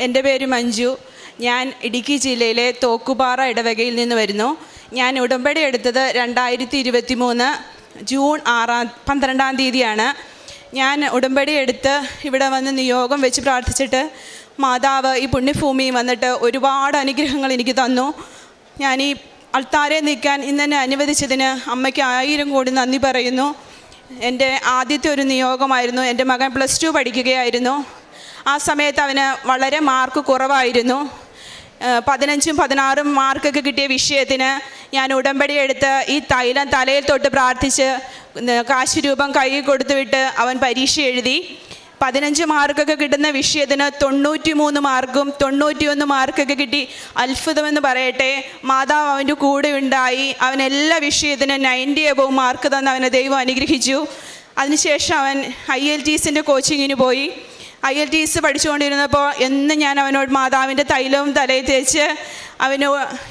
എന്റെ പേര് മഞ്ജു. ഞാൻ ഇടുക്കി ജില്ലയിലെ തോക്കുപാറ ഇടവകയിൽ നിന്ന് വരുന്നു. ഞാൻ ഉടമ്പടി എടുത്തത് രണ്ടായിരത്തി ഇരുപത്തി മൂന്ന് ജൂൺ ആറാം പന്ത്രണ്ടാം തീയതിയാണ്. ഞാൻ ഉടമ്പടി എടുത്ത് ഇവിടെ വന്ന് നിയോഗം വെച്ച് പ്രാർത്ഥിച്ചിട്ട് മാതാവ് ഈ പുണ്യഭൂമി വന്നിട്ട് ഒരുപാട് അനുഗ്രഹങ്ങൾ എനിക്ക് തന്നു. ഞാൻ ഈ അൾത്താരെ നിൽക്കാൻ ഇന്നെന്നെ അനുവദിച്ചതിന് അമ്മയ്ക്ക് ആയിരം കോടി നന്ദി പറയുന്നു. എന്റെ ആദ്യത്തെ ഒരു നിയോഗമായിരുന്നു. എന്റെ മകൻ പ്ലസ് ടു പഠിക്കുകയായിരുന്നു. ആ സമയത്ത് അവന് വളരെ മാർക്ക് കുറവായിരുന്നു. പതിനഞ്ചും പതിനാറും മാർക്കൊക്കെ കിട്ടിയ വിഷയത്തിന് ഞാൻ ഉടമ്പടി എടുത്ത് ഈ തൈലം തലയിൽ തൊട്ട് പ്രാർത്ഥിച്ച് കാശ് രൂപം കൈ കൊടുത്തുവിട്ട് അവൻ പരീക്ഷ എഴുതി. പതിനഞ്ച് മാർക്കൊക്കെ കിട്ടുന്ന വിഷയത്തിന് തൊണ്ണൂറ്റി മൂന്ന് മാർക്കും തൊണ്ണൂറ്റിയൊന്ന് മാർക്കൊക്കെ കിട്ടി. അത്ഭുതമെന്ന് പറയട്ടെ മാതാവ് അവന്റെ കൂടെ ഉണ്ടായി. അവൻ എല്ലാ വിഷയത്തിനും നയന്റി എബവ് മാർക്ക് തന്ന് അവനെ ദൈവം അനുഗ്രഹിച്ചു. അതിനുശേഷം അവൻ ഐ എൽ ടി എസിന്റെ കോച്ചിങ്ങിന് പോയി. ഐ എൽ ടി എസ് പഠിച്ചുകൊണ്ടിരുന്നപ്പോൾ എന്നും ഞാൻ അവനോട് മാതാവിന്റെ തൈലവും തലയിൽ തേച്ച് അവന്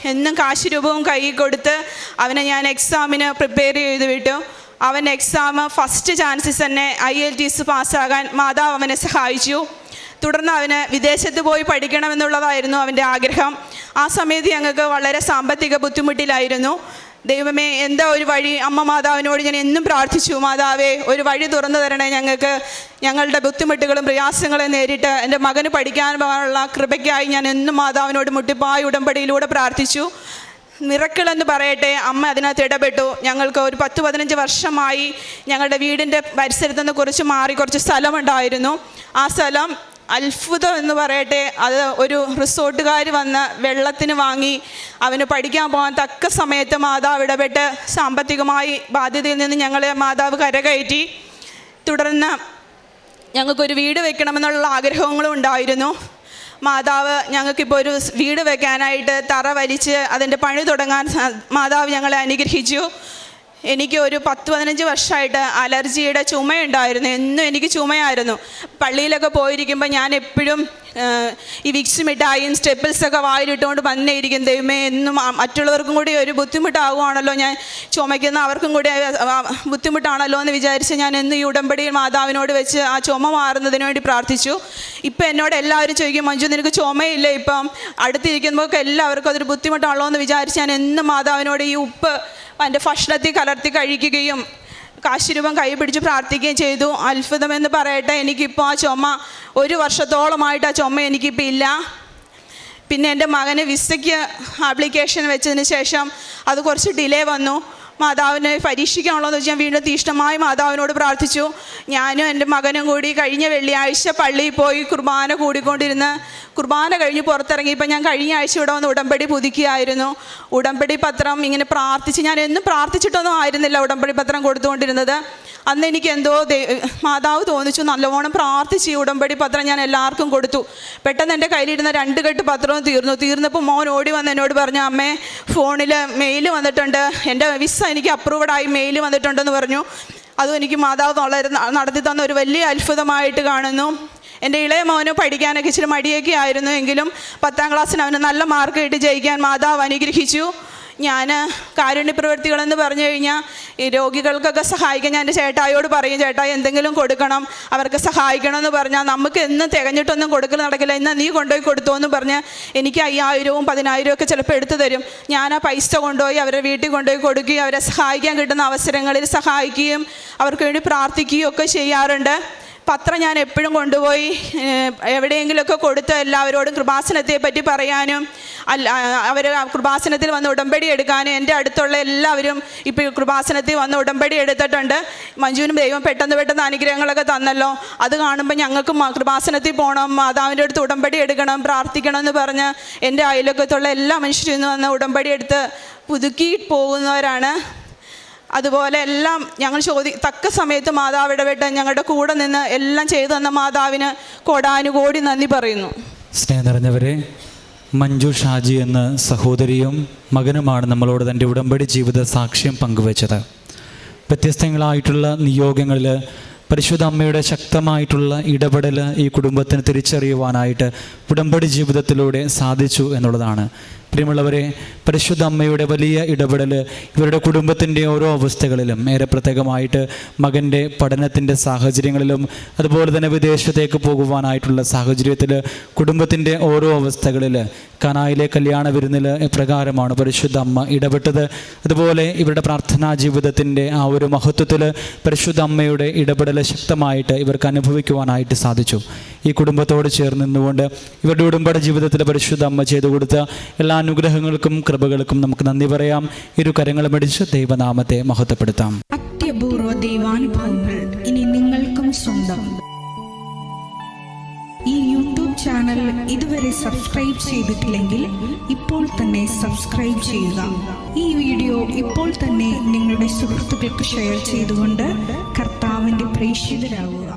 എന്നും കാശ് രൂപവും കൈ കൊടുത്ത് അവനെ ഞാൻ എക്സാമിന് പ്രിപ്പയർ ചെയ്ത് വിട്ടു. അവൻ എക്സാം ഫസ്റ്റ് ചാൻസസ് തന്നെ ഐ എൽ ടി എസ് പാസ്സാകാൻ മാതാവ് അവനെ സഹായിച്ചു. തുടർന്ന് അവന് വിദേശത്ത് പോയി പഠിക്കണമെന്നുള്ളതായിരുന്നു അവന്റെ ആഗ്രഹം. ആ സമയത്ത് ഞങ്ങൾക്ക് വളരെ സാമ്പത്തിക ബുദ്ധിമുട്ടിലായിരുന്നു. ദൈവമേ എന്താ ഒരു വഴി? അമ്മ മാതാവിനോട് ഞാൻ എന്നും പ്രാർത്ഥിച്ചു മാതാവേ ഒരു വഴി തുറന്നു തരണേ ഞങ്ങൾക്ക്. ഞങ്ങളുടെ ബുദ്ധിമുട്ടുകളും പ്രയാസങ്ങളെ നേരിട്ട് എന്റെ മകന് പഠിക്കാനുള്ള കൃപയ്ക്കായി ഞാൻ എന്നും മാതാവിനോട് മുട്ടിപ്പായ ഉടമ്പടിയിലൂടെ പ്രാർത്ഥിച്ചു. നിറക്കളെന്ന് പറയട്ടെ അമ്മ അതിനകത്ത് ഇടപെട്ടു. ഞങ്ങൾക്ക് ഒരു പത്ത് പതിനഞ്ച് വർഷമായി ഞങ്ങളുടെ വീടിന്റെ പരിസരത്തു നിന്ന് കുറച്ച് മാറി കുറച്ച് സ്ഥലമുണ്ടായിരുന്നു. ആ സ്ഥലം അത്ഭുതം എന്ന് പറയട്ടെ. അത് ഒരു റിസോർട്ടുകാർ വന്ന് വെള്ളത്തിന് വാങ്ങി അവന് പഠിക്കാൻ പോകാൻ തക്ക സമയത്ത് മാതാവ് ഇടപെട്ട് സാമ്പത്തികമായി ബാധ്യതയിൽ നിന്ന് ഞങ്ങളെ മാതാവ് കരകയറ്റി. തുടർന്ന് ഞങ്ങൾക്കൊരു വീട് വെക്കണമെന്നുള്ള ആഗ്രഹങ്ങളും ഉണ്ടായിരുന്നു. മാതാവ് ഞങ്ങൾക്കിപ്പോൾ ഒരു വീട് വെക്കാനായിട്ട് തറ വലിച്ച് അതിന്റെ പണി തുടങ്ങാൻ മാതാവ് ഞങ്ങളെ അനുഗ്രഹിച്ചു. എനിക്ക് ഒരു പത്ത് പതിനഞ്ച് വർഷമായിട്ട് അലർജിയുടെ ചുമയുണ്ടായിരുന്നു. എന്നും എനിക്ക് ചുമയായിരുന്നു. പള്ളിയിലൊക്കെ പോയിരിക്കുമ്പോൾ ഞാൻ എപ്പോഴും ഈ വിക്സ് മിഠായും സ്റ്റെപ്പിൾസൊക്കെ വായിലിട്ടുകൊണ്ട് വന്നേ ഇരിക്കും ദൈവമേ എന്നും മറ്റുള്ളവർക്കും കൂടി ഒരു ബുദ്ധിമുട്ടാവുകയാണല്ലോ ഞാൻ ചുമയ്ക്കുന്ന. അവർക്കും കൂടി ബുദ്ധിമുട്ടാണല്ലോ എന്ന് വിചാരിച്ച് ഞാൻ എന്നും ഈ ഉടമ്പടിയിൽ മാതാവിനോട് വെച്ച് ആ ചുമ മാറുന്നതിന് വേണ്ടി പ്രാർത്ഥിച്ചു. ഇപ്പം എന്നോട് എല്ലാവരും ചോദിക്കും മഞ്ജു നിനക്ക് ചുമയില്ല ഇപ്പം? അടുത്തിരിക്കുമ്പോൾ എല്ലാവർക്കും അതൊരു ബുദ്ധിമുട്ടാണല്ലോ എന്ന് വിചാരിച്ച് ഞാൻ എന്നും മാതാവിനോട് ഈ ഉപ്പ് എന്റെ ഭക്ഷണത്തിൽ കലർത്തി കഴിക്കുകയും കാശിരൂപം കൈ പിടിച്ച് പ്രാർത്ഥിക്കുകയും ചെയ്തു. അത്ഭുതമെന്ന് പറയട്ടെ എനിക്കിപ്പോൾ ആ ചുമ ഒരു വർഷത്തോളമായിട്ട് ആ ചുമ എനിക്കിപ്പോൾ ഇല്ല. പിന്നെ എന്റെ മകന് വിസയ്ക്ക് ആപ്ലിക്കേഷൻ വെച്ചതിന് ശേഷം അത് കുറച്ച് ഡിലേ വന്നു. മാതാവിനെ പരീക്ഷിക്കാനുള്ളതെന്ന് വെച്ച് ഞാൻ വീണ്ടും തീഷ്ണമായി മാതാവിനോട് പ്രാർത്ഥിച്ചു. ഞാനും എന്റെ മകനും കൂടി കഴിഞ്ഞ വെള്ളിയാഴ്ച പള്ളിയിൽ പോയി കുർബാന കൂടിക്കൊണ്ടിരുന്ന് കുർബാന കഴിഞ്ഞ് പുറത്തിറങ്ങിയപ്പോൾ ഞാൻ കഴിഞ്ഞ ആഴ്ച ഇവിടെ വന്ന് ഉടമ്പടി പുതുക്കിയായിരുന്നു. ഉടമ്പടി പത്രം ഇങ്ങനെ പ്രാർത്ഥിച്ച് ഞാൻ എന്നും പ്രാർത്ഥിച്ചിട്ടൊന്നും ആയിരുന്നില്ല ഉടമ്പടി പത്രം കൊടുത്തുകൊണ്ടിരുന്നത്. അന്ന് എനിക്ക് എന്തോ മാതാവ് തോന്നിച്ചു നല്ലവണ്ണം പ്രാർത്ഥിച്ച് ഈ ഉടമ്പടി പത്രം ഞാൻ എല്ലാവർക്കും കൊടുത്തു. പെട്ടെന്ന് എന്റെ കയ്യിലിരുന്ന രണ്ട് കെട്ട് പത്രവും തീർന്നു. തീർന്നപ്പോൾ മോൻ ഓടി വന്ന് എന്നോട് പറഞ്ഞു അമ്മേ ഫോണിൽ മെയിൽ വന്നിട്ടുണ്ട്. എന്റെ വിസ എനിക്ക് അപ്രൂവഡായി മെയിൽ വന്നിട്ടുണ്ടെന്ന് പറഞ്ഞു. അതും എനിക്ക് മാതാവ് വളരെ നടത്തി തന്ന ഒരു വലിയ അത്ഭുതമായിട്ട് കാണുന്നു. എന്റെ ഇളയ മോന് പഠിക്കാനൊക്കെ ഇച്ചിരി മടിയൊക്കെ ആയിരുന്നു. എങ്കിലും പത്താം ക്ലാസ്സിന് അവന് നല്ല മാർക്ക് കിട്ടി ജയിക്കാൻ മാതാവ് അനുഗ്രഹിച്ചു. ഞാൻ കാരുണ്യ പ്രവൃത്തികളെന്ന് പറഞ്ഞു കഴിഞ്ഞാൽ ഈ രോഗികൾക്കൊക്കെ സഹായിക്കാൻ ഞാൻ എന്റെ ചേട്ടായോട് പറയും ചേട്ടായി എന്തെങ്കിലും കൊടുക്കണം. അവർക്ക് സഹായിക്കണം എന്ന് പറഞ്ഞാൽ നമുക്ക് എന്നും തികഞ്ഞിട്ടൊന്നും കൊടുക്കൽ നടക്കില്ല. ഇന്ന് നീ കൊണ്ടുപോയി കൊടുത്തോ എന്ന് പറഞ്ഞ് എനിക്ക് അയ്യായിരവും പതിനായിരവും ഒക്കെ ചിലപ്പോൾ എടുത്തു തരും. ഞാൻ ആ പൈസ കൊണ്ടുപോയി അവരെ വീട്ടിൽ കൊണ്ടുപോയി കൊടുക്കുകയും അവരെ സഹായിക്കാൻ കിട്ടുന്ന അവസരങ്ങളിൽ സഹായിക്കുകയും അവർക്ക് വേണ്ടി പ്രാർത്ഥിക്കുകയും ഒക്കെ ചെയ്യാറുണ്ട്. പത്രം ഞാൻ എപ്പോഴും കൊണ്ടുപോയി എവിടെയെങ്കിലുമൊക്കെ കൊടുത്ത് എല്ലാവരോടും കൃപാസനത്തെ പറ്റി പറയാനും അല്ല അവർ കൃപാസനത്തിൽ വന്ന് ഉടമ്പടി എടുക്കാനും എന്റെ അടുത്തുള്ള എല്ലാവരും ഇപ്പോൾ കൃപാസനത്തിൽ വന്ന് ഉടമ്പടി എടുത്തിട്ടുണ്ട്. മഞ്ജുവിനും ദൈവം പെട്ടെന്ന് പെട്ടെന്ന് അനുഗ്രഹങ്ങളൊക്കെ തന്നല്ലോ. അത് കാണുമ്പോൾ ഞങ്ങൾക്ക് കൃപാസനത്തിൽ പോകണം മാതാവിന്റെ അടുത്ത് ഉടമ്പടി എടുക്കണം പ്രാർത്ഥിക്കണം എന്ന് പറഞ്ഞ് എന്റെ അയലൊക്കത്തുള്ള എല്ലാ മനുഷ്യരും ഇന്ന് വന്ന് ഉടമ്പടി എടുത്ത് പുതുക്കി പോകുന്നവരാണ്. അതുപോലെ എല്ലാം ഞങ്ങൾ ചോദി തക്ക സമയത്ത് മാതാവ് ഇടപെട്ട് ഞങ്ങളുടെ കൂടെ നിന്ന് എല്ലാം ചെയ്തു തന്ന മാതാവിന് കോടാനുകോടി നന്ദി പറയുന്നു. സ്നേഹം നിറഞ്ഞവരെ മഞ്ജു ഷാജി എന്ന സഹോദരിയും മകനുമാണ് നമ്മളോട് തന്റെ ഉടമ്പടി ജീവിത സാക്ഷ്യം പങ്കുവച്ചത്. വ്യത്യസ്തങ്ങളായിട്ടുള്ള നിയോഗങ്ങളിൽ പരിശുദ്ധ അമ്മയുടെ ശക്തമായിട്ടുള്ള ഇടപെടൽ ഈ കുടുംബത്തിന് തിരിച്ചറിയുവാനായിട്ട് ഉടമ്പടി ജീവിതത്തിലൂടെ സാധിച്ചു എന്നുള്ളതാണ്. പ്രിയമുള്ളവരെ പരിശുദ്ധ അമ്മയുടെ വലിയ ഇടപെടൽ ഇവരുടെ കുടുംബത്തിന്റെ ഓരോ അവസ്ഥകളിലും ഏറെ പ്രത്യേകമായിട്ട് മകന്റെ പഠനത്തിന്റെ സാഹചര്യങ്ങളിലും അതുപോലെ തന്നെ വിദേശത്തേക്ക് പോകുവാനായിട്ടുള്ള സാഹചര്യത്തിൽ കുടുംബത്തിന്റെ ഓരോ അവസ്ഥകളിൽ കനായിലെ കല്യാണ വിരുന്നിൽ എപ്രകാരമാണ് പരിശുദ്ധ അമ്മ ഇടപെട്ടത്. അതുപോലെ ഇവരുടെ പ്രാർത്ഥനാ ജീവിതത്തിന്റെ ആ ഒരു മഹത്വത്തിൽ പരിശുദ്ധ അമ്മയുടെ ഇടപെടൽ ശക്തമായിട്ട് ഇവർക്ക് അനുഭവിക്കുവാനായിട്ട് സാധിച്ചു. ഈ കുടുംബത്തോട് ചേർന്ന് നിന്നുകൊണ്ട് ഇവരുടെ ഉടമ്പടി ജീവിതത്തിൽ പരിശുദ്ധ അമ്മ ചെയ്തു കൊടുത്ത എല്ലാ അനുഗ്രഹങ്ങൾക്കും കൃപകൾക്കും നമുക്ക് നന്ദി പറയാം. ഇരു കരങ്ങളും അടിച്ച് ദൈവനാമത്തെ മഹത്വപ്പെടുത്താം. അത്യപൂർവ ദൈവാനുഭവങ്ങൾ ഇനി നിങ്ങൾക്കും സ്വന്തം. ഈ യൂട്യൂബ് ചാനൽ ഇതുവരെ സബ്സ്ക്രൈബ് ചെയ്തിട്ടില്ലെങ്കിൽ ഇപ്പോൾ തന്നെ സബ്സ്ക്രൈബ് ചെയ്യുക. ഈ വീഡിയോ ഇപ്പോൾ തന്നെ നിങ്ങളുടെ സുഹൃത്തുക്കൾക്ക് ഷെയർ ചെയ്തുകൊണ്ട് കർത്താവിന്റെ പ്രേക്ഷിതരാകുക